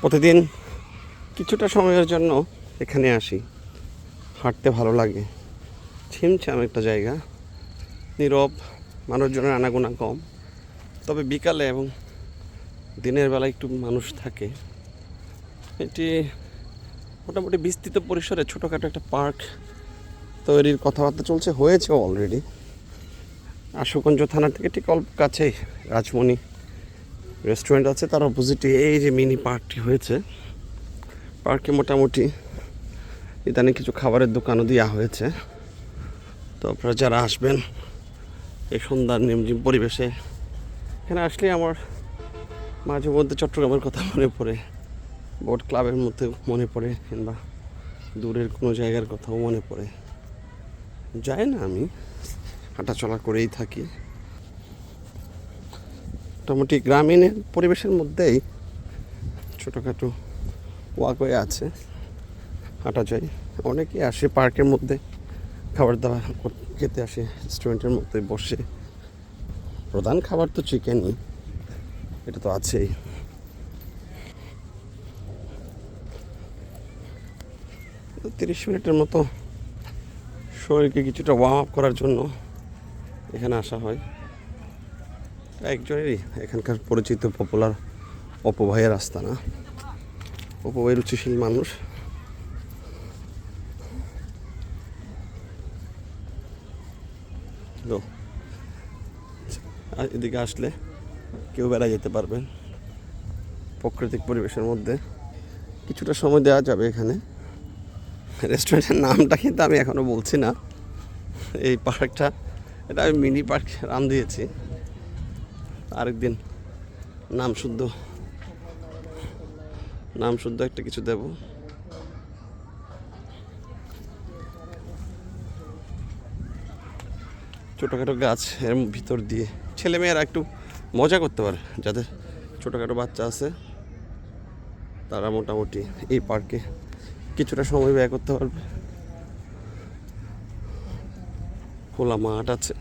প্রতিদিন কিছুটা সময়ের জন্য এখানে আসি। হাঁটতে ভালো লাগে। ছিমছাম একটা জায়গা। নীরব মানুষজনের আনাগোনা কম। তবে বিকালে এবং দিনের বেলা একটু মানুষ থাকে। এটি মোটামুটি বিস্তৃত পরিসরে ছোটোখাটো একটা পার্ক তৈরির কথাবার্তা চলছে, হয়েছে অলরেডি আশুগঞ্জ থানা থেকে ঠিক অল্প কাছেই রাজমণি রেস্টুরেন্ট আছে, তার অপোজিটে এই যে মিনি পার্কটি হয়েছে। পার্কে মোটামুটি ইদানিং কিছু খাবারের দোকানও দেওয়া হয়েছে। তো আপনারা যারা আসবেন এই সন্ধ্যার নিমজিম পরিবেশে, এখানে আসলে আমার মাঝে মধ্যে চট্টগ্রামের কথা মনে পড়ে বোট ক্লাবের মধ্যে মনে পড়ে, কিংবা দূরের কোনো জায়গার কথাও মনে পড়ে। যাই না আমি, হাঁটাচলা করেই থাকি। মোটামুটি গ্রামীণের পরিবেশের মধ্যেই ছোটোখাটো ওয়াকওয়ে আছে, হাঁটা যায়। অনেকেই আসে পার্কের মধ্যে, খাবার দাবার খেতে আসে রেস্টুরেন্টের মধ্যে বসে। প্রধান খাবার তো চিকেনই এটা তো আছেই। তিরিশ মিনিটের মতো শরীরকে কিছুটা ওয়ার্ম আপ করার জন্য এখানে আসা হয়। একজনেরই এখানকার পরিচিত পপুলার অপভাইয়ের রাস্তা না। অপভাই রুচিশীল মানুষ। এদিকে আসলে কেউ বেড়া যেতে পারবেন। প্রাকৃতিক পরিবেশের মধ্যে। কিছুটা সময় দেওয়া যাবে এখানে। রেস্টুরেন্টের নামটা কিন্তু আমি এখনও বলছি না। এই পার্কটা, এটা আমি মিনি পার্ক নাম দিয়েছি। আরেকদিন নাম শুদ্ধ। নাম শুদ্ধ একটা কিছু দেব। ছোটোখাটো গাছ এর ভিতর দিয়ে। ছেলেমেয়েরা একটু মজা করতে পারে, যাদের ছোটোখাটো বাচ্চা আছে, তারা মোটামুটি এই পার্কে কিছুটা সময় ব্যয় করতে পারবে। খোলা মাঠ আছে।